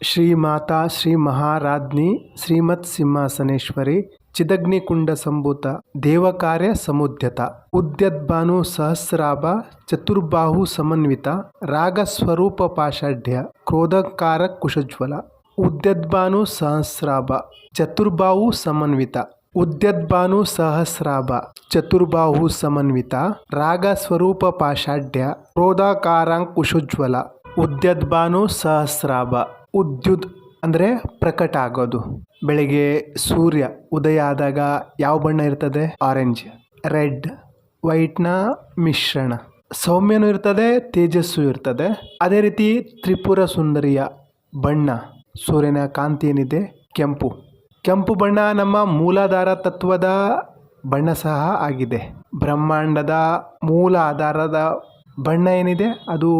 ಶ್ರೀಮಾತಾ ಶ್ರೀ ಮಹಾರಾಜ್ಞಿ ಶ್ರೀಮತ್ ಸಿಂಹಾಸನೇಶ್ವರಿ, ಚಿದಗ್ನಿಕುಂಡ ಸಂಭೂತ, ದೇವಕಾರ್ಯ ಸಮುದ್ಯತ ಉದ್ಯದ್ಭಾನು ಸಹಸ್ರಾಭ, ಚತುರ್ಬಾಹು ಸಮನ್ವಿತ, ರಾಗ ಸ್ವರೂಪ ಪಾಷಾಢ್ಯ, ಕ್ರೋಧಕಾರ ಕುಶಜ್ವಲ ಉದ್ಯದ್ಭಾನು ಸಹಸ್ರಾಭ, ಚತುರ್ಬಾಹು ಸಮನ್ವಿತ ಉದ್ಯದ್ಭಾನು ಸಹಸ್ರಾಭ, ಚತುರ್ಬಾಹು ಸಮನ್ವಿತ, ರಾಗ ಸ್ವರೂಪ ಪಾಷಾಢ್ಯ, ಕ್ರೋಧಾಕಾರಾಂಕುಶೋಜ್ವಲ ಉದ್ಯದ್ಭಾನು ಸಹಸ್ರಾಭ. ಉದ್ಯುತ್ ಅಂದರೆ ಪ್ರಕಟ ಆಗೋದು. ಬೆಳಿಗ್ಗೆ ಸೂರ್ಯ ಉದಯ ಆದಾಗ ಯಾವ ಬಣ್ಣ ಇರ್ತದೆ? ಆರೆಂಜ್ ರೆಡ್ ವೈಟ್ನ ಮಿಶ್ರಣ. ಸೌಮ್ಯನೂ ಇರ್ತದೆ, ತೇಜಸ್ಸು ಇರ್ತದೆ. ಅದೇ ರೀತಿ ತ್ರಿಪುರ ಸುಂದರಿಯ ಬಣ್ಣ. ಸೂರ್ಯನ ಕಾಂತಿ ಏನಿದೆ? ಕೆಂಪು. ಕೆಂಪು ಬಣ್ಣ ನಮ್ಮ ಮೂಲಾಧಾರ ತತ್ವದ ಬಣ್ಣ ಸಹ ಆಗಿದೆ. ಬ್ರಹ್ಮಾಂಡದ ಮೂಲ ಆಧಾರದ ಬಣ್ಣ ಏನಿದೆ ಅದು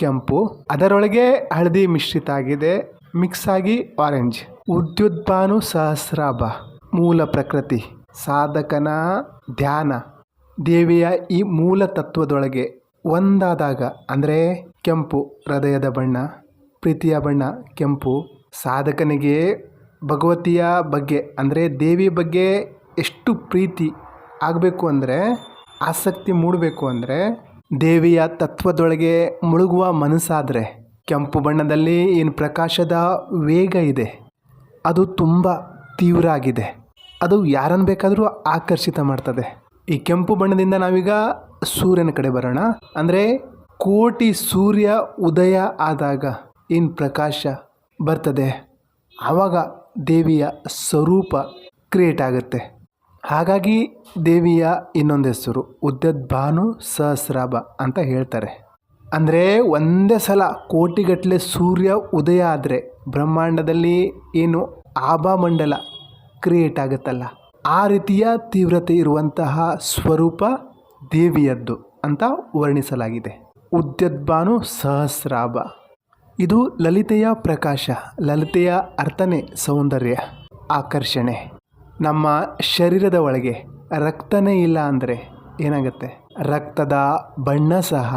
ಕೆಂಪು. ಅದರೊಳಗೆ ಹಳದಿ ಮಿಶ್ರಿತ ಆಗಿದೆ. ಮಿಕ್ಸ್ ಆಗಿ ಆರೆಂಜ್ ಉದ್ಯುದ್ಭಾನು ಸಹಸ್ರಾಭ. ಮೂಲ ಪ್ರಕೃತಿ. ಸಾಧಕನ ಧ್ಯಾನ. ದೇವಿಯ ಈ ಮೂಲ ತತ್ವದೊಳಗೆ ಒಂದಾದಾಗ ಅಂದರೆ ಕೆಂಪು, ಹೃದಯದ ಬಣ್ಣ, ಪ್ರೀತಿಯ ಬಣ್ಣ, ಕೆಂಪು. ಸಾಧಕನಿಗೆ ಭಗವತಿಯ ಬಗ್ಗೆ ಅಂದರೆ ದೇವಿ ಬಗ್ಗೆ ಎಷ್ಟು ಪ್ರೀತಿ ಆಗಬೇಕು ಅಂದರೆ, ಆಸಕ್ತಿ ಮೂಡಬೇಕು ಅಂದರೆ ದೇವಿಯ ತತ್ವದೊಳಗೆ ಮುಳುಗುವ ಮನಸ್ಸಾದರೆ ಕೆಂಪು ಬಣ್ಣದಲ್ಲಿ ಏನು ಪ್ರಕಾಶದ ವೇಗ ಇದೆ, ಅದು ತುಂಬ ತೀವ್ರ ಆಗಿದೆ ಅದು ಯಾರನ್ನು ಬೇಕಾದರೂ ಆಕರ್ಷಿತ ಮಾಡ್ತದೆ. ಈ ಕೆಂಪು ಬಣ್ಣದಿಂದ ನಾವೀಗ ಸೂರ್ಯನ ಕಡೆ ಬರೋಣ. ಅಂದರೆ ಕೋಟಿ ಸೂರ್ಯ ಉದಯ ಆದಾಗ ಏನು ಪ್ರಕಾಶ ಬರ್ತದೆ, ಆವಾಗ ದೇವಿಯ ಸ್ವರೂಪ ಕ್ರಿಯೇಟ್ ಆಗುತ್ತೆ. ಹಾಗಾಗಿ ದೇವಿಯ ಇನ್ನೊಂದು ಹೆಸರು ಉದ್ಯದ್ಭಾನು ಸಹಸ್ರಾಭ ಅಂತ ಹೇಳ್ತಾರೆ. ಅಂದರೆ ಒಂದೇ ಸಲ ಕೋಟಿಗಟ್ಟಲೆ ಸೂರ್ಯ ಉದಯ ಆದರೆ ಬ್ರಹ್ಮಾಂಡದಲ್ಲಿ ಏನು ಆಭಾಮಂಡಲ ಕ್ರಿಯೇಟ್ ಆಗುತ್ತಲ್ಲ. ಆ ರೀತಿಯ ತೀವ್ರತೆ ಇರುವಂತಹ ಸ್ವರೂಪ ದೇವಿಯದ್ದು ಅಂತ ವರ್ಣಿಸಲಾಗಿದೆ. ಉದ್ಯದ್ಭಾನು ಸಹಸ್ರಾಭ ಇದು ಲಲಿತೆಯ ಪ್ರಕಾಶ, ಲಲಿತೆಯ ಅರ್ಥನೇ, ಸೌಂದರ್ಯ, ಆಕರ್ಷಣೆ. ನಮ್ಮ ಶರೀರದ ಒಳಗೆ ರಕ್ತನೇ ಇಲ್ಲ ಅಂದರೆ ಏನಾಗುತ್ತೆ? ರಕ್ತದ ಬಣ್ಣ ಸಹ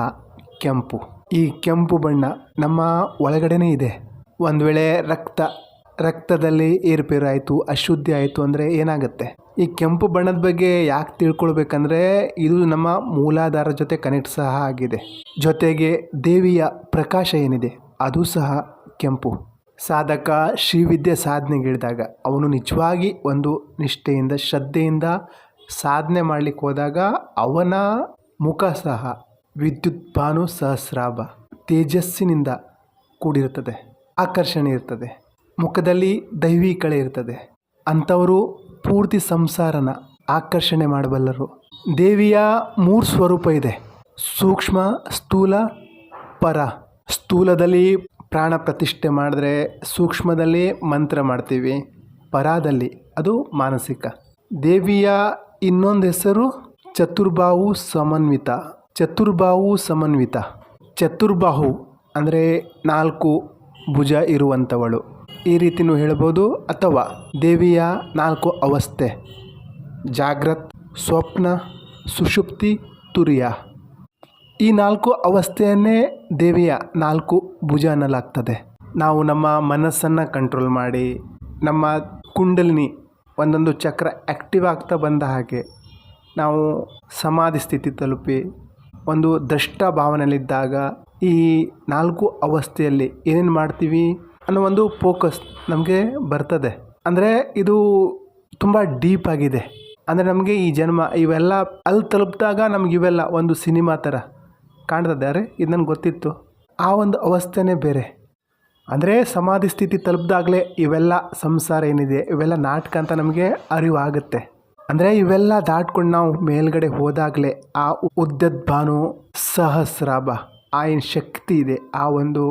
ಕೆಂಪು. ಈ ಕೆಂಪು ಬಣ್ಣ ನಮ್ಮ ಒಳಗಡೆನೇ ಇದೆ. ಒಂದು ವೇಳೆ ರಕ್ತ, ರಕ್ತದಲ್ಲಿ ಏರುಪೇರು ಆಯಿತು ಅಶುದ್ಧಿ ಆಯಿತು ಅಂದರೆ ಏನಾಗುತ್ತೆ? ಈ ಕೆಂಪು ಬಣ್ಣದ ಬಗ್ಗೆ ಯಾಕೆ ತಿಳ್ಕೊಳ್ಬೇಕಂದ್ರೆ ಇದು ನಮ್ಮ ಮೂಲಾಧಾರ ಜೊತೆ ಕನೆಕ್ಟ್ ಸಹ ಆಗಿದೆ. ಜೊತೆಗೆ ದೇವಿಯ ಪ್ರಕಾಶ ಏನಿದೆ, ಅದು ಸಹ ಕೆಂಪು. ಸಾಧಕ, ಶ್ರೀವಿದ್ಯೆ ಸಾಧನೆಗಿಳಿದಾಗ ಅವನು ನಿಜವಾಗಿ ಒಂದು ನಿಷ್ಠೆಯಿಂದ, ಶ್ರದ್ಧೆಯಿಂದ ಸಾಧನೆ ಮಾಡಲಿಕ್ಕೆ ಹೋದಾಗ ಅವನ ಮುಖ ಸಹ ವಿದ್ಯುತ್ ಭಾನು ಸಹಸ್ರಾಭ ತೇಜಸ್ಸಿನಿಂದ ಕೂಡಿರುತ್ತದೆ, ಆಕರ್ಷಣೆ ಇರ್ತದೆ, ಮುಖದಲ್ಲಿ ದೈವಿ ಕಳೆ ಇರ್ತದೆ. ಅಂಥವರು ಪೂರ್ತಿ ಸಂಸಾರನ ಆಕರ್ಷಣೆ ಮಾಡಬಲ್ಲರು. ದೇವಿಯ ಮೂರು ಸ್ವರೂಪ ಇದೆ, ಸೂಕ್ಷ್ಮ ಸ್ಥೂಲ ಪರ. ಸ್ಥೂಲದಲ್ಲಿ ಪ್ರಾಣ ಪ್ರತಿಷ್ಠೆ ಮಾಡಿದ್ರೆ ಸೂಕ್ಷ್ಮದಲ್ಲಿ ಮಂತ್ರ ಮಾಡ್ತೀವಿ, ಪರಾದಲ್ಲಿ ಅದು ಮಾನಸಿಕ. ದೇವಿಯ ಇನ್ನೊಂದು ಹೆಸರು ಚತುರ್ಬಾಹು ಸಮನ್ವಿತ. ಚತುರ್ಬಾಹು ಸಮನ್ವಿತ. ಚತುರ್ಬಾಹು ಅಂದರೆ ನಾಲ್ಕು ಭುಜ ಇರುವಂಥವಳು. ಈ ರೀತಿನೂ ಹೇಳ್ಬೋದು ಅಥವಾ ದೇವಿಯ ನಾಲ್ಕು ಅವಸ್ಥೆ. ಜಾಗ್ರತ್, ಸ್ವಪ್ನ, ಸುಷುಪ್ತಿ, ತುರಿಯ. ಈ ನಾಲ್ಕು ಅವಸ್ಥೆಯನ್ನೇ ದೇವಿಯ ನಾಲ್ಕು ಭುಜ ಅನ್ನಲಾಗ್ತದೆ. ನಾವು ನಮ್ಮ ಮನಸ್ಸನ್ನು ಕಂಟ್ರೋಲ್ ಮಾಡಿ, ನಮ್ಮ ಕುಂಡಲಿನಿ ಒಂದೊಂದು ಚಕ್ರ ಆ್ಯಕ್ಟಿವ್ ಆಗ್ತಾ ಬಂದ ಹಾಗೆ ನಾವು ಸಮಾಧಿ ಸ್ಥಿತಿ ತಲುಪಿ, ಒಂದು ದೃಷ್ಟ ಭಾವನೆಯಲ್ಲಿದ್ದಾಗ ಈ ನಾಲ್ಕು ಅವಸ್ಥೆಯಲ್ಲಿ ಏನೇನು ಮಾಡ್ತೀವಿ ಅನ್ನೋ ಒಂದು ಫೋಕಸ್ ನಮಗೆ ಬರ್ತದೆ. ಅಂದರೆ ಇದು ತುಂಬ ಡೀಪ್ ಆಗಿದೆ. ಅಂದರೆ ನಮಗೆ ಈ ಜನ್ಮ ಇವೆಲ್ಲ ಅಲ್ಲಿ ತಲುಪಿದಾಗ ನಮಗಿವೆಲ್ಲ ಒಂದು ಸಿನಿಮಾ ಥರ ಕಾಣ್ತದೆ. ಅರೆ, ಇದು ನನಗೆ ಗೊತ್ತಿತ್ತು. ಆ ಒಂದು ಅವಸ್ಥೆನೇ ಬೇರೆ. ಅಂದರೆ ಸಮಾಧಿ ಸ್ಥಿತಿ ತಲುಪಿದಾಗಲೇ ಇವೆಲ್ಲ ಸಂಸಾರ ಏನಿದೆ, ಇವೆಲ್ಲ ನಾಟಕ ಅಂತ ನಮಗೆ ಅರಿವಾಗುತ್ತೆ. ಅಂದರೆ ಇವೆಲ್ಲ ದಾಟ್ಕೊಂಡು ನಾವು ಮೇಲ್ಗಡೆ ಹೋದಾಗಲೇ ಆ ಉದ್ಯದ್ಭಾನು ಸಹಸ್ರಾಭ, ಆ ಏನು ಶಕ್ತಿ ಇದೆ, ಆ ಒಂದು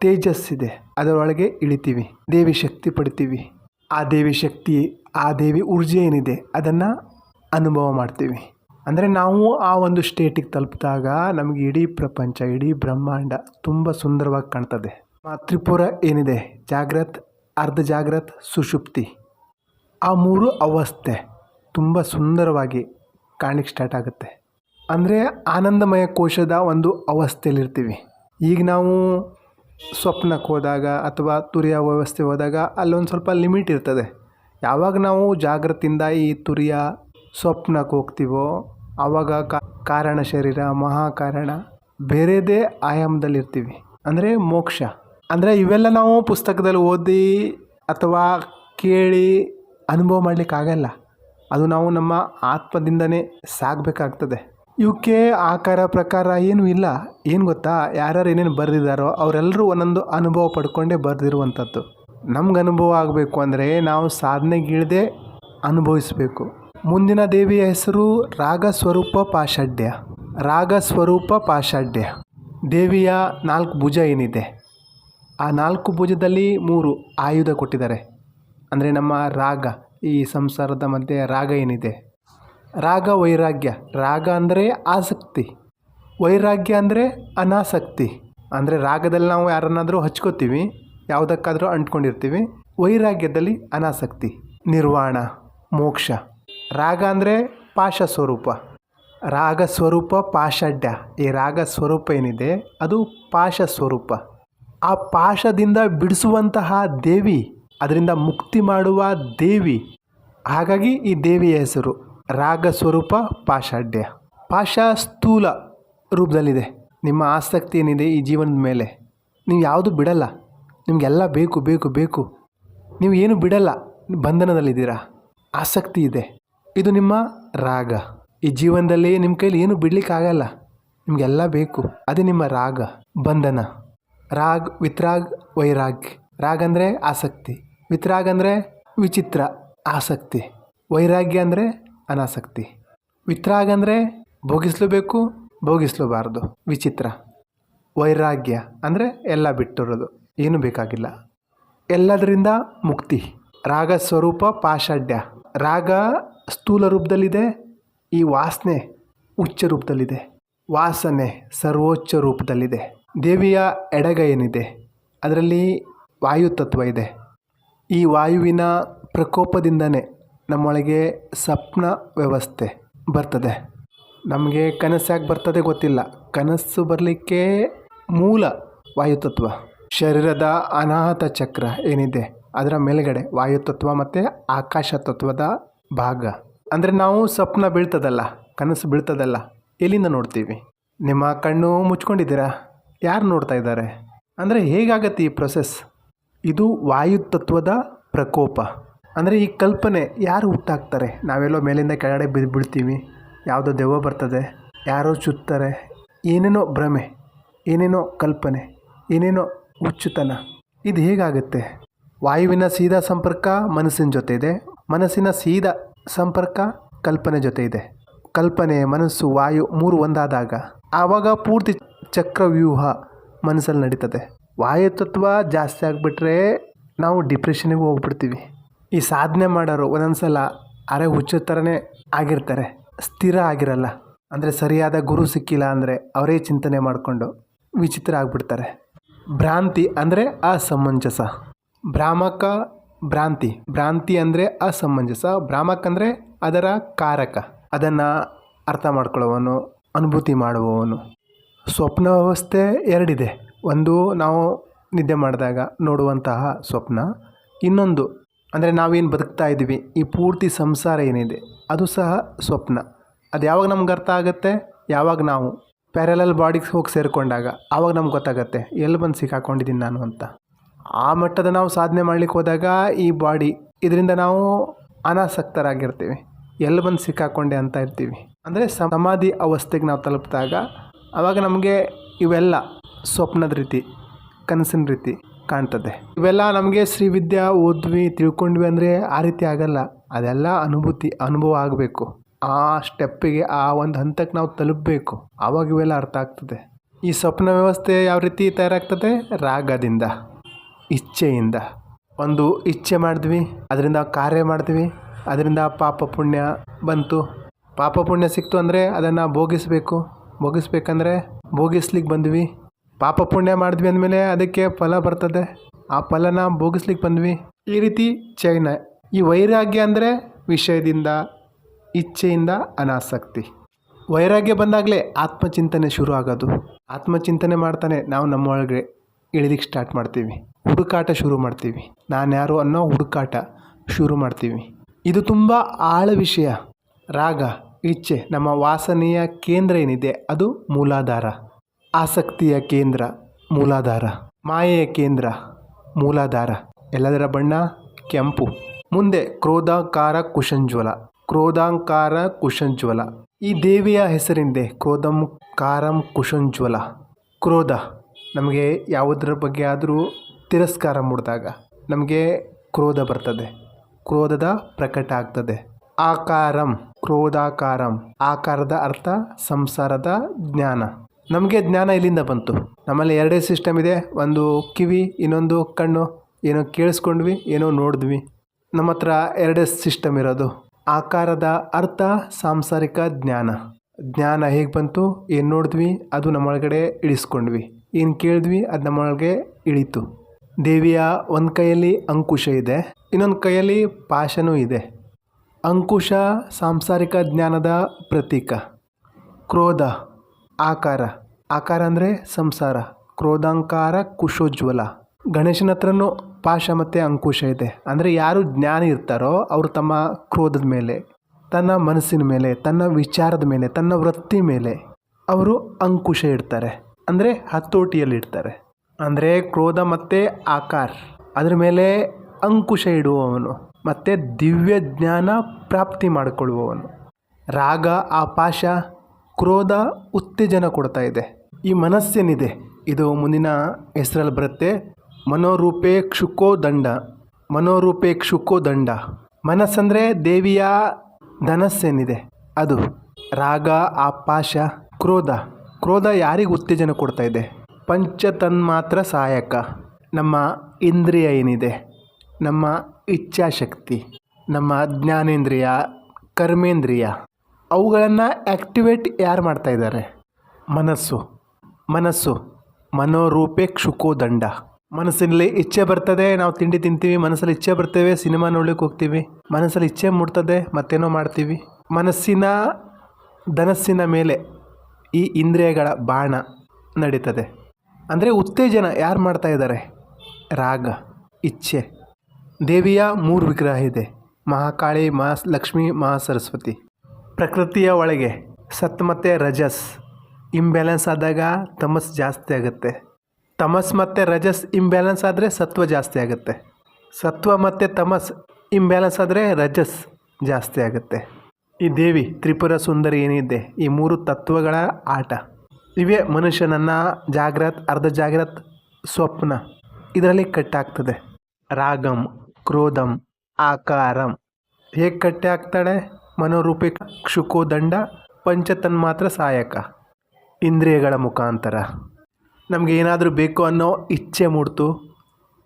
ತೇಜಸ್ಸಿದೆ ಅದರೊಳಗೆ ಇಳಿತೀವಿ. ದೇವಿ ಶಕ್ತಿ ಪಡಿತೀವಿ. ಆ ದೇವಿ ಶಕ್ತಿ, ಆ ದೇವಿ ಊರ್ಜೆ ಏನಿದೆ, ಅದನ್ನು ಅನುಭವ ಮಾಡ್ತೀವಿ. ಅಂದರೆ ನಾವು ಆ ಒಂದು ಸ್ಟೇಟಿಗೆ ತಲುಪಿದಾಗ ನಮಗೆ ಇಡೀ ಪ್ರಪಂಚ, ಇಡೀ ಬ್ರಹ್ಮಾಂಡ ತುಂಬ ಸುಂದರವಾಗಿ ಕಾಣ್ತದೆ. ತ್ರಿಪುರ ಏನಿದೆ? ಜಾಗ್ರತ್, ಅರ್ಧ ಜಾಗ್ರತ್, ಸುಷುಪ್ತಿ. ಆ ಮೂರು ಅವಸ್ಥೆ ತುಂಬ ಸುಂದರವಾಗಿ ಕಾಣಲಿಕ್ಕೆ ಸ್ಟಾರ್ಟ್ ಆಗುತ್ತೆ. ಅಂದರೆ ಆನಂದಮಯ ಕೋಶದ ಒಂದು ಅವಸ್ಥೆಯಲ್ಲಿರ್ತೀವಿ ಈಗ ನಾವು ಸ್ವಪ್ನಕ್ಕೆ ಹೋದಾಗ ಅಥವಾ ತುರಿಯ ವ್ಯವಸ್ಥೆ ಹೋದಾಗ ಅಲ್ಲೊಂದು ಸ್ವಲ್ಪ ಲಿಮಿಟ್ ಇರ್ತದೆ. ಯಾವಾಗ ನಾವು ಜಾಗ್ರತೆಯಿಂದ ಈ ತುರಿಯ ಸ್ವಪ್ನಕ್ಕೆ ಹೋಗ್ತೀವೋ ಆವಾಗ ಕಾರಣ ಶರೀರ, ಮಹಾಕಾರಣ, ಬೇರೆದೇ ಆಯಾಮದಲ್ಲಿರ್ತೀವಿ. ಅಂದರೆ ಮೋಕ್ಷ. ಅಂದರೆ ಇವೆಲ್ಲ ನಾವು ಪುಸ್ತಕದಲ್ಲಿ ಓದಿ ಅಥವಾ ಕೇಳಿ ಅನುಭವ ಮಾಡಲಿಕ್ಕಾಗಲ್ಲ ಅದು ನಾವು ನಮ್ಮ ಆತ್ಮದಿಂದನೇ ಸಾಗಬೇಕಾಗ್ತದೆ. ಇವಕ್ಕೆ ಆಕಾರ ಪ್ರಕಾರ ಏನೂ ಇಲ್ಲ. ಏನು ಗೊತ್ತಾ? ಯಾರ್ಯಾರು ಏನೇನು ಬರೆದಿದ್ದಾರೋ ಅವರೆಲ್ಲರೂ ಒಂದೊಂದು ಅನುಭವ ಪಡ್ಕೊಂಡೇ ಬರೆದಿರುವಂಥದ್ದು. ನಮ್ಗೆ ಅನುಭವ ಆಗಬೇಕು ಅಂದರೆ ನಾವು ಸಾಧನೆಗಿಳದೆ ಅನುಭವಿಸಬೇಕು. ಮುಂದಿನ ದೇವಿಯ ಹೆಸರು ರಾಗ ಸ್ವರೂಪ ಪಾಷಾಢ್ಯ ರಾಗ ಸ್ವರೂಪ ಪಾಷಾಢ್ಯ ದೇವಿಯ ನಾಲ್ಕು ಭುಜ ಏನಿದೆ? ಆ ನಾಲ್ಕು ಭುಜದಲ್ಲಿ ಮೂರು ಆಯುಧ ಕೊಟ್ಟಿದ್ದಾರೆ. ಅಂದರೆ ನಮ್ಮ ರಾಗ, ಈ ಸಂಸಾರದ ಮಧ್ಯೆ ರಾಗ ಏನಿದೆ? ರಾಗ ವೈರಾಗ್ಯ. ರಾಗ ಅಂದರೆ ಆಸಕ್ತಿ. ವೈರಾಗ್ಯ ಅಂದರೆ ಅನಾಸಕ್ತಿ. ಅಂದರೆ ರಾಗದಲ್ಲಿ ನಾವು ಯಾರನ್ನಾದರೂ ಹಚ್ಕೋತೀವಿ, ಯಾವುದಕ್ಕಾದರೂ ಅಂಟ್ಕೊಂಡಿರ್ತೀವಿ. ವೈರಾಗ್ಯದಲ್ಲಿ ಅನಾಸಕ್ತಿ. ನಿರ್ವಾಣ, ಮೋಕ್ಷ. ರಾಗ ಅಂದರೆ ಪಾಶ ಸ್ವರೂಪ. ರಾಗ ಸ್ವರೂಪ ಪಾಷಡ್ಯ ಈ ರಾಗ ಸ್ವರೂಪ ಏನಿದೆ? ಅದು ಪಾಶ ಸ್ವರೂಪ. ಆ ಪಾಶದಿಂದ ಬಿಡಿಸುವಂತಹ ದೇವಿ, ಅದರಿಂದ ಮುಕ್ತಿ ಮಾಡುವ ದೇವಿ. ಹಾಗಾಗಿ ಈ ದೇವಿಯ ಹೆಸರು ರಾಗ ಸ್ವರೂಪ ಪಾಷಾಢ್ಯ ಪಾಶ ಸ್ಥೂಲ ರೂಪದಲ್ಲಿದೆ. ನಿಮ್ಮ ಆಸಕ್ತಿ ಏನಿದೆ ಈ ಜೀವನದ ಮೇಲೆ? ನೀವು ಯಾವುದು ಬಿಡಲ್ಲ. ನಿಮಗೆಲ್ಲ ಬೇಕು ಬೇಕು ಬೇಕು. ನೀವು ಏನು ಬಿಡಲ್ಲ. ಬಂಧನದಲ್ಲಿದ್ದೀರಾ. ಆಸಕ್ತಿ ಇದೆ. ಇದು ನಿಮ್ಮ ರಾಗ. ಈ ಜೀವನದಲ್ಲಿ ನಿಮ್ಮ ಕೈಲಿ ಏನು ಬಿಡ್ಲಿಕ್ಕಾಗಲ್ಲ. ನಿಮಗೆಲ್ಲ ಬೇಕು. ಅದೇ ನಿಮ್ಮ ರಾಗ. ಬಂಧನ. ರಾಗ್, ವಿತ್ರಾಗ್, ವೈರಾಗ್. ರಾಗ್ ಅಂದರೆ ಆಸಕ್ತಿ. ವಿತ್ರಾಗ್ ಅಂದರೆ ವಿಚಿತ್ರ, ಆಸಕ್ತಿ. ವೈರಾಗ್ಯ ಅಂದರೆ ಅನಾಸಕ್ತಿ. ವಿತ್ರಾಗ್ ಅಂದರೆ ಭೋಗಿಸ್ಲೂಬೇಕು, ಭೋಗಿಸ್ಲೂಬಾರ್ದು. ವಿಚಿತ್ರ. ವೈರಾಗ್ಯ ಅಂದರೆ ಎಲ್ಲ ಬಿಟ್ಟಿರೋದು. ಏನು ಬೇಕಾಗಿಲ್ಲ. ಎಲ್ಲದರಿಂದ ಮುಕ್ತಿ. ರಾಗ ಸ್ವರೂಪ ಪಾಷಾಢ್ಯ ರಾಗ ಸ್ಥೂಲ ರೂಪದಲ್ಲಿದೆ, ಈ ವಾಸನೆ ಉಚ್ಚ ರೂಪದಲ್ಲಿದೆ. ವಾಸನೆ ಸರ್ವೋಚ್ಚ ರೂಪದಲ್ಲಿದೆ. ದೇವಿಯ ಎಡಗ ಏನಿದೆ, ಅದರಲ್ಲಿ ವಾಯು ತತ್ವ ಇದೆ. ಈ ವಾಯುವಿನ ಪ್ರಕೋಪದಿಂದನೇ ನಮ್ಮೊಳಗೆ ಸ್ವಪ್ನ ವ್ಯವಸ್ಥೆ ಬರ್ತದೆ. ನಮಗೆ ಕನಸಾಗಿ ಬರ್ತದೆ ಗೊತ್ತಿಲ್ಲ. ಕನಸು ಬರಲಿಕ್ಕೆ ಮೂಲ ವಾಯುತತ್ವ ಶರೀರದ ಅನಾಹತ ಚಕ್ರ ಏನಿದೆ, ಅದರ ಮೇಲ್ಗಡೆ ವಾಯುತತ್ವ ಮತ್ತು ಆಕಾಶ ತತ್ವದ ಭಾಗ. ಅಂದರೆ ನಾವು ಸ್ವಪ್ನ ಬೀಳ್ತದಲ್ಲ, ಕನಸು ಬೀಳ್ತದಲ್ಲ, ಎಲ್ಲಿಂದ ನೋಡ್ತೀವಿ? ನಿಮ್ಮ ಕಣ್ಣು ಮುಚ್ಕೊಂಡಿದ್ದೀರಾ? ಯಾರು ನೋಡ್ತಾ ಇದ್ದಾರೆ? ಅಂದರೆ ಹೇಗಾಗತ್ತೆ ಈ ಪ್ರೊಸೆಸ್ ಇದು ವಾಯುತತ್ವದ ಪ್ರಕೋಪ. ಅಂದರೆ ಈ ಕಲ್ಪನೆ ಯಾರು ಹುಟ್ಟಾಕ್ತಾರೆ? ನಾವೆಲ್ಲೋ ಮೇಲಿಂದ ಕೆಳಗಡೆ ಬಿದ್ದು ಬೀಳ್ತೀವಿ, ಯಾವುದೋ ದೆವ್ವ ಬರ್ತದೆ, ಯಾರೋ ಚುತ್ತಾರೆ, ಏನೇನೋ ಭ್ರಮೆ, ಏನೇನೋ ಕಲ್ಪನೆ, ಏನೇನೋ ಹುಚ್ಚುತನ. ಇದು ಹೇಗಾಗುತ್ತೆ? ವಾಯುವಿನ ಸೀದಾ ಸಂಪರ್ಕ ಮನಸ್ಸಿನ ಜೊತೆ ಇದೆ ಮನಸ್ಸಿನ ಸೀದಾ ಸಂಪರ್ಕ ಕಲ್ಪನೆ ಜೊತೆ ಇದೆ ಕಲ್ಪನೆ, ಮನಸ್ಸು, ವಾಯು ಮೂರು ಒಂದಾದಾಗ ಆವಾಗ ಪೂರ್ತಿ ಚಕ್ರವ್ಯೂಹ ಮನಸ್ಸಲ್ಲಿ ನಡೀತದೆ. ವಾಯುತತ್ವ ಜಾಸ್ತಿ ಆಗಿಬಿಟ್ರೆ ನಾವು ಡಿಪ್ರೆಷನಿಗೆ ಹೋಗ್ಬಿಡ್ತೀವಿ. ಈ ಸಾಧನೆ ಮಾಡೋರು ಒಂದೊಂದು ಸಲ ಅರೆ ಹುಚ್ಚ ಥರನೇ ಆಗಿರ್ತಾರೆ. ಸ್ಥಿರ ಆಗಿರಲ್ಲ. ಅಂದರೆ ಸರಿಯಾದ ಗುರು ಸಿಕ್ಕಿಲ್ಲ ಅಂದರೆ ಅವರೇ ಚಿಂತನೆ ಮಾಡಿಕೊಂಡು ವಿಚಿತ್ರ ಆಗಿಬಿಡ್ತಾರೆ. ಭ್ರಾಂತಿ ಅಂದರೆ ಅಸಮಂಜಸ. ಭ್ರಾಮಕ ಭ್ರಾಂತಿ. ಭ್ರಾಂತಿ ಅಂದರೆ ಅಸಮಂಜಸ, ಭ್ರಾಮಕ ಅಂದರೆ ಅದರ ಕಾರಕ. ಅದನ್ನು ಅರ್ಥ ಮಾಡ್ಕೊಳ್ಳೋವನು ಅನುಭೂತಿ ಮಾಡುವವನು. ಸ್ವಪ್ನ ವ್ಯವಸ್ಥೆ ಎರಡಿದೆ. ಒಂದು ನಾವು ನಿದ್ದೆ ಮಾಡಿದಾಗ ನೋಡುವಂತಹ ಸ್ವಪ್ನ. ಇನ್ನೊಂದು, ಅಂದರೆ ನಾವೇನು ಬದುಕ್ತಾ ಇದ್ದೀವಿ, ಈ ಪೂರ್ತಿ ಸಂಸಾರ ಏನಿದೆ, ಅದು ಸಹ ಸ್ವಪ್ನ. ಅದು ಯಾವಾಗ ನಮ್ಗೆ ಅರ್ಥ ಆಗುತ್ತೆ? ಯಾವಾಗ ನಾವು ಪ್ಯಾರಲಲ್ ಬಾಡಿಗೆ ಹೋಗಿ ಸೇರಿಕೊಂಡಾಗ, ಆವಾಗ ನಮ್ಗೆ ಗೊತ್ತಾಗುತ್ತೆ, ಎಲ್ಲಿ ಬಂದು ಸಿಕ್ಕಾಕೊಂಡಿದ್ದೀನಿ ನಾನು ಅಂತ. ಆ ಮಟ್ಟದ ನಾವು ಸಾಧನೆ ಮಾಡ್ಲಿಕ್ಕೆ ಹೋದಾಗ ಈ ಬಾಡಿ ಇದರಿಂದ ನಾವು ಅನಾಸಕ್ತರಾಗಿರ್ತೀವಿ. ಎಲ್ಲಿ ಬಂದು ಸಿಕ್ಕಾಕೊಂಡೆ ಅಂತ ಇರ್ತೀವಿ. ಅಂದರೆ ಸಮಾಧಿ ಅವಸ್ಥೆಗೆ ನಾವು ತಲುಪಿದಾಗ ಆವಾಗ ನಮಗೆ ಇವೆಲ್ಲ ಸ್ವಪ್ನದ ರೀತಿ, ಕನಸಿನ ರೀತಿ ಕಾಣ್ತದೆ. ಇವೆಲ್ಲ ನಮಗೆ ಶ್ರೀವಿದ್ಯಾ ಓದ್ವಿ, ತಿಳ್ಕೊಂಡ್ವಿ ಅಂದರೆ ಆ ರೀತಿ ಆಗಲ್ಲ. ಅದೆಲ್ಲ ಅನುಭೂತಿ, ಅನುಭವ ಆಗಬೇಕು. ಆ ಸ್ಟೆಪ್ಪಿಗೆ ಆ ಒಂದು ಹಂತಕ್ಕೆ ನಾವು ತಲುಪಬೇಕು. ಆವಾಗ ಇವೆಲ್ಲ ಅರ್ಥ ಆಗ್ತದೆ. ಈ ಸ್ವಪ್ನ ವ್ಯವಸ್ಥೆ ಯಾವ ರೀತಿ ತಯಾರಾಗ್ತದೆ? ರಾಗದಿಂದ. ಇಚ್ಛೆಯಿಂದ. ಒಂದು ಇಚ್ಛೆ ಮಾಡಿದ್ವಿ, ಅದರಿಂದ ಕಾರ್ಯ ಮಾಡ್ತೀವಿ ಅದರಿಂದ ಪಾಪ ಪುಣ್ಯ ಬಂತು. ಪಾಪ ಪುಣ್ಯ ಸಿಕ್ತು ಅಂದರೆ ಅದನ್ನು ಭೋಗಿಸ್ಬೇಕು. ಭೋಗಿಸ್ಬೇಕಂದ್ರೆ ಭೋಗಿಸ್ಲಿಕ್ಕೆ ಬಂದ್ವಿ. ಪಾಪ ಪುಣ್ಯ ಮಾಡಿದ್ವಿ ಅಂದಮೇಲೆ ಅದಕ್ಕೆ ಫಲ ಬರ್ತದೆ. ಆ ಫಲನ ಭೋಗಿಸ್ಲಿಕ್ಕೆ ಬಂದ್ವಿ. ಈ ರೀತಿ ಚೈನ, ಈ ವೈರಾಗ್ಯ ಅಂದರೆ ವಿಷಯದಿಂದ, ಇಚ್ಛೆಯಿಂದ ಅನಾಸಕ್ತಿ. ವೈರಾಗ್ಯ ಬಂದಾಗಲೇ ಆತ್ಮಚಿಂತನೆ ಶುರು ಆಗೋದು ಆತ್ಮಚಿಂತನೆ ಮಾಡ್ತಾನೆ ನಾವು ನಮ್ಮೊಳಗೆ ಇಳಿದಿಕ್ಕೆ ಸ್ಟಾರ್ಟ್ ಮಾಡ್ತೀವಿ. ಹುಡುಕಾಟ ಶುರು ಮಾಡ್ತೀವಿ. ನಾನು ಯಾರು ಅನ್ನೋ ಹುಡುಕಾಟ ಶುರು ಮಾಡ್ತೀವಿ. ಇದು ತುಂಬ ಆಳ ವಿಷಯ. ರಾಗ, ಇಚ್ಛೆ, ನಮ್ಮ ವಾಸನೆಯ ಕೇಂದ್ರ ಏನಿದೆ? ಅದು ಮೂಲಾಧಾರ. ಆಸಕ್ತಿಯ ಕೇಂದ್ರ, ಮೂಲಾಧಾರ. ಮಾಯೆಯ ಕೇಂದ್ರ, ಮೂಲಾಧಾರ. ಎಲ್ಲದರ ಬಣ್ಣ? ಕೆಂಪು. ಮುಂದೆ ಕ್ರೋಧಾಂಕಾರ ಕುಶಂಜ್ವಲ. ಕ್ರೋಧಾಂಕಾರ ಕುಶಂಜ್ವಲ. ಈ ದೇವಿಯ ಹೆಸರಿಂದೆ? ಕ್ರೋಧಂ ಕಾರಂ ಕುಶಂಜ್ವಲ. ಕ್ರೋಧ. ನಮಗೆ ಯಾವುದರ ಬಗ್ಗೆ ಆದರೂ ತಿರಸ್ಕಾರ ಮೂಡಿದಾಗ ನಮಗೆ ಕ್ರೋಧ ಬರ್ತದೆ. ಕ್ರೋಧದ ಪ್ರಕಟ ಆಗ್ತದೆ. ಆಕಾರಂ, ಕ್ರೋಧಾಕಾರಂ. ಆಕಾರದ ಅರ್ಥ ಸಂಸಾರದ ಜ್ಞಾನ. ನಮಗೆ ಜ್ಞಾನ ಇಲ್ಲಿಂದ ಬಂತು. ನಮ್ಮಲ್ಲಿ ಎರಡೇ ಸಿಸ್ಟಮ್ ಇದೆ. ಒಂದು ಕಿವಿ, ಇನ್ನೊಂದು ಕಣ್ಣು. ಏನೋ ಕೇಳಿಸ್ಕೊಂಡ್ವಿ, ಏನೋ ನೋಡಿದ್ವಿ. ನಮ್ಮ ಹತ್ರ ಎರಡೇ ಸಿಸ್ಟಮ್ ಇರೋದು. ಆಕಾರದ ಅರ್ಥ ಸಾಂಸಾರಿಕ ಜ್ಞಾನ. ಜ್ಞಾನ ಹೇಗೆ ಬಂತು, ಏನು ನೋಡಿದ್ವಿ, ಅದು ನಮ್ಮೊಳಗಡೆ ಇಳಿಸ್ಕೊಂಡ್ವಿ. ಏನು ಕೇಳಿದ್ವಿ, ಅದು ನಮ್ಮೊಳಗೆ ಇಳೀತು. ದೇವಿಯ ಒಂದು ಕೈಯಲ್ಲಿ ಅಂಕುಶ ಇದೆ, ಇನ್ನೊಂದು ಕೈಯಲ್ಲಿ ಪಾಶನೂ ಇದೆ. ಅಂಕುಶ ಸಾಂಸಾರಿಕ ಜ್ಞಾನದ ಪ್ರತೀಕ. ಕ್ರೋಧ, ಆಕಾರ. ಆಕಾರ ಅಂದರೆ ಸಂಸಾರ. ಕ್ರೋಧಾಂಕಾರ, ಕುಶೋಜ್ವಲ. ಗಣೇಶನ ಹತ್ರನೂ ಪಾಶ ಮತ್ತು ಅಂಕುಶ ಇದೆ. ಅಂದರೆ ಯಾರು ಜ್ಞಾನ ಇರ್ತಾರೋ ಅವರು ತಮ್ಮ ಕ್ರೋಧದ ಮೇಲೆ, ತನ್ನ ಮನಸ್ಸಿನ ಮೇಲೆ, ತನ್ನ ವಿಚಾರದ ಮೇಲೆ, ತನ್ನ ವೃತ್ತಿ ಮೇಲೆ ಅವರು ಅಂಕುಶ ಇಡ್ತಾರೆ. ಅಂದರೆ ಹತೋಟಿಯಲ್ಲಿ ಇಡ್ತಾರೆ. ಅಂದರೆ ಕ್ರೋಧ ಮತ್ತು ಆಕಾರ. ಅದರ ಮೇಲೆ ಅಂಕುಶ ಇಡುವವನು, ಮತ್ತು ದಿವ್ಯ ಜ್ಞಾನ ಪ್ರಾಪ್ತಿ ಮಾಡಿಕೊಳ್ಳುವವನು. ರಾಗ, ಆಪಾಶ ಪಾಶ ಕ್ರೋಧ, ಉತ್ತೇಜನ ಕೊಡ್ತಾ ಇದೆ. ಈ ಮನಸ್ಸೇನಿದೆ. ಇದು ಮುಂದಿನ ಹೆಸರಲ್ಲಿ ಬರುತ್ತೆ, ಮನೋರೂಪೇ ಕ್ಷುಕೋ ದಂಡ. ಮನೋರೂಪೇ ಕ್ಷುಕೋ ದಂಡ. ಮನಸ್ಸಂದರೆ ದೇವಿಯ ಧನಸ್ಸೇನಿದೆ. ಅದು ರಾಗ, ಆಪಾಶ ಪಾಶ ಕ್ರೋಧ. ಕ್ರೋಧ ಯಾರಿಗೆ ಉತ್ತೇಜನ ಕೊಡ್ತಾ ಇದೆ. ಪಂಚತನ್ಮಾತ್ರ ಸಹಾಯಕ. ನಮ್ಮ ಇಂದ್ರಿಯ ಏನಿದೆ? ನಮ್ಮ ಇಚ್ಛಾಶಕ್ತಿ. ನಮ್ಮ ಜ್ಞಾನೇಂದ್ರಿಯ, ಕರ್ಮೇಂದ್ರಿಯ. ಅವುಗಳನ್ನು ಆ್ಯಕ್ಟಿವೇಟ್ ಯಾರು ಮಾಡ್ತಾ ಇದ್ದಾರೆ ಮನಸ್ಸು. ಮನಸ್ಸು. ಮನೋರೂಪೆ ಕ್ಷುಕೋ ದಂಡ ಮನಸ್ಸಿನಲ್ಲಿ ಇಚ್ಛೆ ಬರ್ತದೆ, ನಾವು ತಿಂಡಿ ತಿಂತೀವಿ, ಮನಸ್ಸಲ್ಲಿ ಇಚ್ಛೆ ಬರ್ತೇವೆ, ಸಿನಿಮಾ ನೋಡ್ಲಿಕ್ಕೆ ಹೋಗ್ತೀವಿ. ಮನಸ್ಸಲ್ಲಿ ಇಚ್ಛೆ ಮೂಡ್ತದೆ, ಮತ್ತೇನೋ ಮಾಡ್ತೀವಿ. ಮನಸ್ಸಿನ, ಧನಸ್ಸಿನ ಮೇಲೆ ಈ ಇಂದ್ರಿಯಗಳ ಬಾಣ ನಡೀತದೆ. ಅಂದರೆ ಉತ್ತೇಜನ ಯಾರು ಮಾಡ್ತಾ ಇದ್ದಾರೆ ರಾಗ, ಇಚ್ಛೆ. ದೇವಿಯ ಮೂರು ವಿಗ್ರಹ ಇದೆ. ಮಹಾಕಾಳಿ, ಮಹಾ ಲಕ್ಷ್ಮಿ, ಮಹಾ ಸರಸ್ವತಿ. ಪ್ರಕೃತಿಯ ಒಳಗೆ ಸತ್ ಮತ್ತು ರಜಸ್. ಇಂಬ್ಯಾಲೆನ್ಸ್ ಆದಾಗ ತಮಸ್ ಜಾಸ್ತಿ ಆಗುತ್ತೆ. ತಮಸ್ ಮತ್ತು ರಜಸ್ ಇಂಬ್ಯಾಲೆನ್ಸ್ ಆದರೆ ಸತ್ವ ಜಾಸ್ತಿ ಆಗುತ್ತೆ. ಸತ್ವ ಮತ್ತು ತಮಸ್ ಇಂಬ್ಯಾಲೆನ್ಸ್ ಆದರೆ ರಜಸ್ ಜಾಸ್ತಿ ಆಗುತ್ತೆ. ಈ ದೇವಿ ತ್ರಿಪುರ ಸುಂದರಿ ಏನಿದೆ? ಈ ಮೂರು ತತ್ವಗಳ ಆಟ. ಇವೇ ಮನುಷ್ಯನನ್ನ ಜಾಗ್ರತ್, ಅರ್ಧ ಜಾಗ್ರತ್ ಸ್ವಪ್ನ. ಇದರಲ್ಲಿ ಕಟ್ಟಾಗ್ತದೆ. ರಾಗಂ, ಕ್ರೋಧಂ, ಆಕಾರಂ. ಹೇಗೆ ಕಟ್ಟೆ ಆಗ್ತಾಳೆ ಮನೋರೂಪಿ ಕ್ಷುಕೋದಂಡ ಪಂಚತನ್ಮಾತ್ರ ಸಹಾಯಕ. ಇಂದ್ರಿಯಗಳ ಮುಖಾಂತರ. ನಮಗೆ ಏನಾದರೂ ಬೇಕು ಅನ್ನೋ ಇಚ್ಛೆ ಮೂಡ್ತು.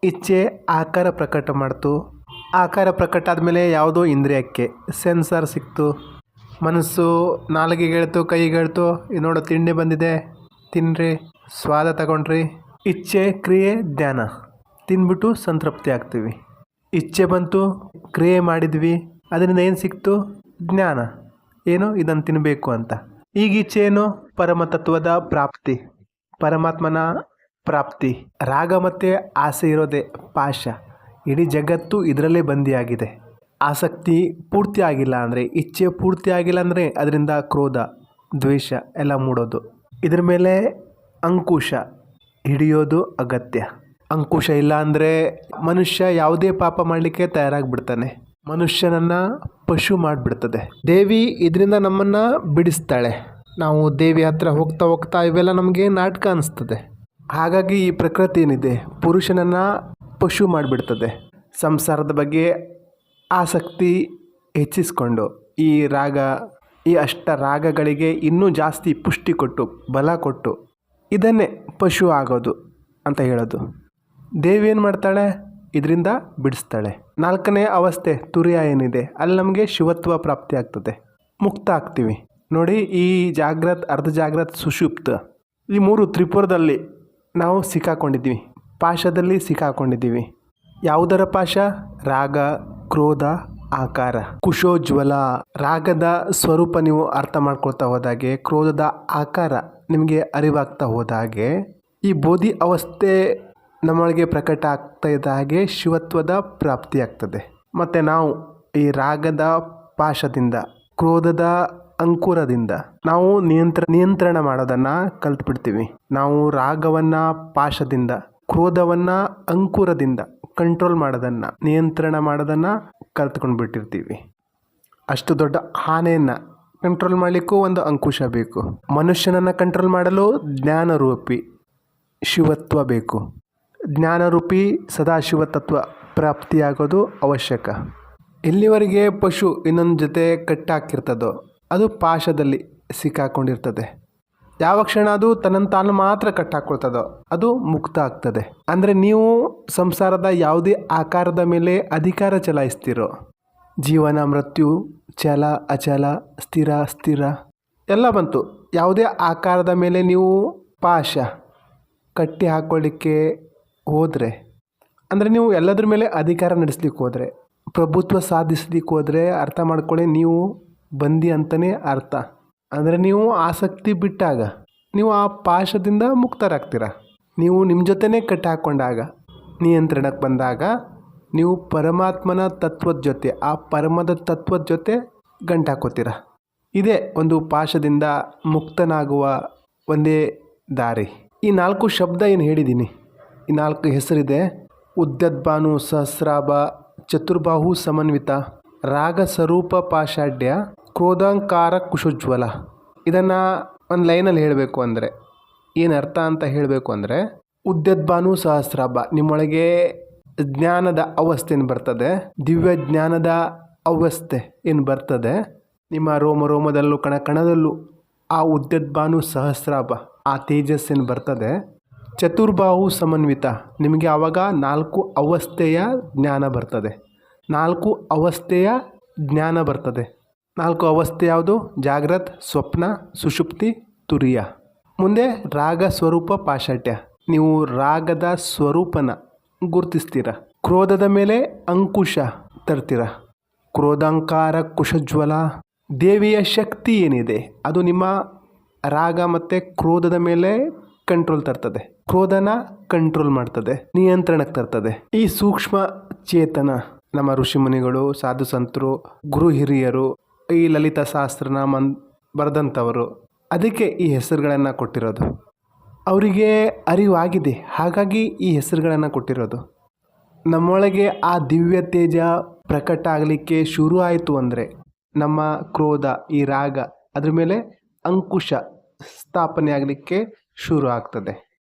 ಇಚ್ಛೆ ಆಕಾರ ಪ್ರಕಟ ಮಾಡ್ತು. ಆಕಾರ ಪ್ರಕಟ ಆದಮೇಲೆ ಯಾವುದೋ ಇಂದ್ರಿಯಕ್ಕೆ ಸೆನ್ಸರ್ ಸಿಕ್ತು. ಮನಸ್ಸು ನಾಲಿಗೆಗೆಳ್ತು, ಕೈಗೆಳ್ತು ನೋಡು, ತಿಂಡಿ ಬಂದಿದೆ. ತಿನ್ನಿರಿ ಸ್ವಾದ ತಗೊಂಡ್ರಿ. ಇಚ್ಛೆ, ಕ್ರಿಯೆ, ಧ್ಯಾನ. ತಿಂದ್ಬಿಟ್ಟು ಸಂತೃಪ್ತಿ ಆಗ್ತೀವಿ. ಇಚ್ಛೆ ಬಂತು, ಕ್ರಿಯೆ ಮಾಡಿದ್ವಿ, ಅದರಿಂದ ಏನು ಸಿಕ್ತು? ಜ್ಞಾನ. ಏನು ಇದನ್ನು ತಿನ್ನಬೇಕು ಅಂತ. ಈಗ ಇಚ್ಛೆ ಏನು? ಪರಮತತ್ವದ ಪ್ರಾಪ್ತಿ. ಪರಮಾತ್ಮನ ಪ್ರಾಪ್ತಿ. ರಾಗ ಮತ್ತು ಆಸೆ ಇರೋದೇ ಪಾಶ ಇಡೀ ಜಗತ್ತು ಇದರಲ್ಲೇ ಬಂದಿಯಾಗಿದೆ. ಆಸಕ್ತಿ ಪೂರ್ತಿ ಆಗಿಲ್ಲ ಅಂದರೆ, ಇಚ್ಛೆ ಪೂರ್ತಿ ಆಗಿಲ್ಲ ಅಂದರೆ ಅದರಿಂದ ಕ್ರೋಧ, ದ್ವೇಷ ಎಲ್ಲ ಮೂಡೋದು. ಇದ್ರ ಮೇಲೆ ಅಂಕುಶ, ಹಿಡಿಯೋದು ಅಗತ್ಯ. ಅಂಕುಶ ಇಲ್ಲ ಅಂದರೆ ಮನುಷ್ಯ ಯಾವುದೇ ಪಾಪ ಮಾಡಲಿಕ್ಕೆ ತಯಾರಾಗಿಬಿಡ್ತಾನೆ. ಮನುಷ್ಯನನ್ನು ಪಶು ಮಾಡಿಬಿಡ್ತದೆ. ದೇವಿ ಇದರಿಂದ ನಮ್ಮನ್ನು ಬಿಡಿಸ್ತಾಳೆ. ನಾವು ದೇವಿ ಹತ್ರ ಹೋಗ್ತಾ ಹೋಗ್ತಾ ಇವೆಲ್ಲ ನಮಗೆ ನಾಟಕ ಅನಿಸ್ತದೆ. ಹಾಗಾಗಿ ಈ ಪ್ರಕೃತಿ ಏನಿದೆ? ಪುರುಷನನ್ನು ಪಶು ಮಾಡಿಬಿಡ್ತದೆ. ಸಂಸಾರದ ಬಗ್ಗೆ ಆಸಕ್ತಿ ಹೆಚ್ಚಿಸಿಕೊಂಡು ಈ ರಾಗ, ಈ ಅಷ್ಟ ರಾಗಗಳಿಗೆ ಇನ್ನೂ ಜಾಸ್ತಿ ಪುಷ್ಟಿ ಕೊಟ್ಟು, ಬಲ ಕೊಟ್ಟು ಇದನ್ನೇ ಪಶು ಆಗೋದು ಅಂತ ಹೇಳೋದು. ದೇವಿ ಏನು ಮಾಡ್ತಾಳೆ? ಇದರಿಂದ ಬಿಡಿಸ್ತಾಳೆ. ನಾಲ್ಕನೇ ಅವಸ್ಥೆ ತುರಿಯ ಏನಿದೆ, ಅಲ್ಲಿ ನಮಗೆ ಶಿವತ್ವ ಪ್ರಾಪ್ತಿ ಆಗ್ತದೆ. ಮುಕ್ತ ಆಗ್ತೀವಿ. ನೋಡಿ, ಈ ಜಾಗ್ರತ್, ಅರ್ಧ ಜಾಗ್ರತ್ ಸುಷುಪ್ತ. ಈ ಮೂರು ತ್ರಿಪುರದಲ್ಲಿ ನಾವು ಸಿಕ್ಕಾಕೊಂಡಿದ್ದೀವಿ. ಪಾಶದಲ್ಲಿ ಸಿಕ್ಕಾಕೊಂಡಿದ್ದೀವಿ. ಯಾವುದರ ಪಾಶ? ರಾಗ ಕ್ರೋಧ, ಆಕಾರ. ಕುಶೋಜ್ವಲ, ರಾಗದ ಸ್ವರೂಪ ನೀವು ಅರ್ಥ ಮಾಡ್ಕೊಳ್ತಾ ಹೋದಾಗೆ, ಕ್ರೋಧದ ಆಕಾರ ನಿಮಗೆ ಅರಿವಾಗ್ತಾ ಹೋದಾಗೆ, ಈ ಬೋಧಿ ಅವಸ್ಥೆ ನಮ್ಮೊಳಗೆ ಪ್ರಕಟ ಆಗ್ತಾ ಇದ್ದ ಹಾಗೆ ಶಿವತ್ವದ ಪ್ರಾಪ್ತಿಯಾಗ್ತದೆ. ಮತ್ತು ನಾವು ಈ ರಾಗದ ಪಾಶದಿಂದ, ಕ್ರೋಧದ ಅಂಕುರದಿಂದ ನಾವು ನಿಯಂತ್ರ, ನಿಯಂತ್ರಣ ಮಾಡೋದನ್ನು ಕಲ್ತ್ಬಿಡ್ತೀವಿ. ನಾವು ರಾಗವನ್ನು ಪಾಶದಿಂದ, ಕ್ರೋಧವನ್ನು ಅಂಕುರದಿಂದ ಕಂಟ್ರೋಲ್ ಮಾಡೋದನ್ನು, ನಿಯಂತ್ರಣ ಮಾಡೋದನ್ನು ಕಲ್ತ್ಕೊಂಡು ಬಿಟ್ಟಿರ್ತೀವಿ. ಅಷ್ಟು ದೊಡ್ಡ ಆನೆಯನ್ನು ಕಂಟ್ರೋಲ್ ಮಾಡಲಿಕ್ಕೂ ಒಂದು ಅಂಕುಶ ಬೇಕು. ಮನುಷ್ಯನನ್ನು ಕಂಟ್ರೋಲ್ ಮಾಡಲು ಜ್ಞಾನರೂಪಿ, ಶಿವತ್ವ ಬೇಕು. ಜ್ಞಾನರೂಪಿ ಸದಾಶಿವ ತತ್ವ ಪ್ರಾಪ್ತಿಯಾಗೋದು ಅವಶ್ಯಕ. ಇಲ್ಲಿವರೆಗೆ ಪಶು ಇನ್ನೊಂದು ಜೊತೆ ಕಟ್ಟಾಕಿರ್ತದೋ, ಅದು ಪಾಶದಲ್ಲಿ ಸಿಕ್ಕಾಕೊಂಡಿರ್ತದೆ. ಯಾವ ಕ್ಷಣ ಅದು ತನ್ನನ್ನು ತಾನು ಮಾತ್ರ ಕಟ್ಟಾಕೊಳ್ತದೋ ಅದು ಮುಕ್ತ ಆಗ್ತದೆ. ಅಂದರೆ ನೀವು ಸಂಸಾರದ ಯಾವುದೇ ಆಕಾರದ ಮೇಲೆ ಅಧಿಕಾರ ಚಲಾಯಿಸ್ತಿರೋ, ಜೀವನ, ಮೃತ್ಯು ಚಲ ಅಚಲ, ಸ್ಥಿರ ಸ್ಥಿರ ಎಲ್ಲ ಬಂತು. ಯಾವುದೇ ಆಕಾರದ ಮೇಲೆ ನೀವು ಪಾಶ ಕಟ್ಟಿ ಹಾಕ್ಕೊಳ್ಳಿಕ್ಕೆ ಹೋದರೆ, ಅಂದರೆ ನೀವು ಎಲ್ಲದ್ರ ಮೇಲೆ ಅಧಿಕಾರ ನಡೆಸ್ಲಿಕ್ಕೆ ಹೋದರೆ, ಪ್ರಭುತ್ವ ಸಾಧಿಸ್ಲಿಕ್ಕೆ ಹೋದರೆ ಅರ್ಥ ಮಾಡ್ಕೊಳ್ಳಿ, ನೀವು ಬಂದಿ ಅಂತಲೇ ಅರ್ಥ. ಅಂದರೆ ನೀವು ಆಸಕ್ತಿ ಬಿಟ್ಟಾಗ, ನೀವು ಆ ಪಾಶದಿಂದ ಮುಕ್ತರಾಗ್ತೀರ? ನೀವು ನಿಮ್ಮ ಜೊತೆನೇ ಕಟ್ಟಾಕೊಂಡಾಗ ನಿಯಂತ್ರಣಕ್ಕೆ ಬಂದಾಗ, ನೀವು ಪರಮಾತ್ಮನ ತತ್ವದ ಜೊತೆ, ಆ ಪರಮದ ತತ್ವದ ಜೊತೆ ಗಂಟು ಹಾಕೋತೀರ ಇದೇ ಒಂದು ಪಾಶದಿಂದ ಮುಕ್ತನಾಗುವ ಒಂದೇ ದಾರಿ. ಈ ನಾಲ್ಕು ಶಬ್ದ ಏನು ಹೇಳಿದ್ದೀನಿ ಈ ನಾಲ್ಕು ಹೆಸರಿದೆ ಉದ್ಯದ್ಭಾನು ಸಹಸ್ರಾಭ ಚತುರ್ಬಾಹು ಸಮನ್ವಿತ ರಾಗ ಸ್ವರೂಪ ಪಾಷಾಢ್ಯ ಕ್ರೋಧಾಂಕಾರ ಕುಶೋಜ್ವಲ. ಇದನ್ನು ಒಂದು ಲೈನಲ್ಲಿ ಹೇಳಬೇಕು ಅಂದರೆ ಏನು ಅರ್ಥ ಅಂತ ಹೇಳಬೇಕು ಅಂದರೆ ಉದ್ಯದ್ಭಾನು ಸಹಸ್ರಾಭ ನಿಮ್ಮೊಳಗೆ ಜ್ಞಾನದ ಅವಸ್ಥೆ ಏನು ಬರ್ತದೆ, ದಿವ್ಯ ಜ್ಞಾನದ ಅವಸ್ಥೆ ಏನು ಬರ್ತದೆ, ನಿಮ್ಮ ರೋಮ ರೋಮದಲ್ಲೂ ಕಣ ಕಣದಲ್ಲೂ ಆ ಉದ್ಯದ್ಭಾನು ಸಹಸ್ರಾಭ ಆ ತೇಜಸ್ಸೇನು ಬರ್ತದೆ, ಚತುರ್ಬಾಹು ಸಮನ್ವಿತ, ನಿಮಗೆ ಆವಾಗ ನಾಲ್ಕು ಅವಸ್ಥೆಯ ಜ್ಞಾನ ಬರ್ತದೆ. ನಾಲ್ಕು ಅವಸ್ಥೆಯ ಜ್ಞಾನ ಬರ್ತದೆ. ನಾಲ್ಕು ಅವಸ್ಥೆ ಯಾವುದು? ಜಾಗ್ರತ್, ಸ್ವಪ್ನ, ಸುಷುಪ್ತಿ, ತುರಿಯ. ಮುಂದೆ ರಾಗ ಸ್ವರೂಪ ಪಾಶಾಟ್ಯ. ನೀವು ರಾಗದ ಸ್ವರೂಪನ ಗುರುತಿಸ್ತೀರ. ಕ್ರೋಧದ ಮೇಲೆ ಅಂಕುಶ ತರ್ತೀರ. ಕ್ರೋಧಾಂಕಾರ, ಕುಶಜ್ವಲ, ದೇವಿಯ ಶಕ್ತಿ ಏನಿದೆ? ಅದು ನಿಮ್ಮ ರಾಗ ಮತ್ತು ಕ್ರೋಧದ ಮೇಲೆ ಕಂಟ್ರೋಲ್ ತರ್ತದೆ. ಕ್ರೋಧನ ಕಂಟ್ರೋಲ್ ಮಾಡ್ತದೆ. ನಿಯಂತ್ರಣಕ್ಕೆ ತರ್ತದೆ. ಈ ಸೂಕ್ಷ್ಮ ಚೇತನ, ನಮ್ಮ ಋಷಿಮುನಿಗಳು ಸಾಧು ಸಂತರು, ಗುರು ಹಿರಿಯರು ಈ ಲಲಿತ ಶಾಸ್ತ್ರನ ಮನ್, ಬರೆದಂಥವರು, ಅದಕ್ಕೆ ಈ ಹೆಸರುಗಳನ್ನು ಕೊಟ್ಟಿರೋದು. ಅವರಿಗೆ ಅರಿವಾಗಿದೆ, ಹಾಗಾಗಿ ಈ ಹೆಸರುಗಳನ್ನು ಕೊಟ್ಟಿರೋದು. ನಮ್ಮೊಳಗೆ ಆ ದಿವ್ಯ ತೇಜ ಪ್ರಕಟ ಆಗಲಿಕ್ಕೆ ಶುರು ಆಯಿತು ಅಂದರೆ, ನಮ್ಮ ಕ್ರೋಧ, ಈ ರಾಗ, ಅದ್ರ ಮೇಲೆ ಅಂಕುಶ ಸ್ಥಾಪನೆ ಆಗಲಿಕ್ಕೆ ಶುರು ಆಗ್ತದೆ.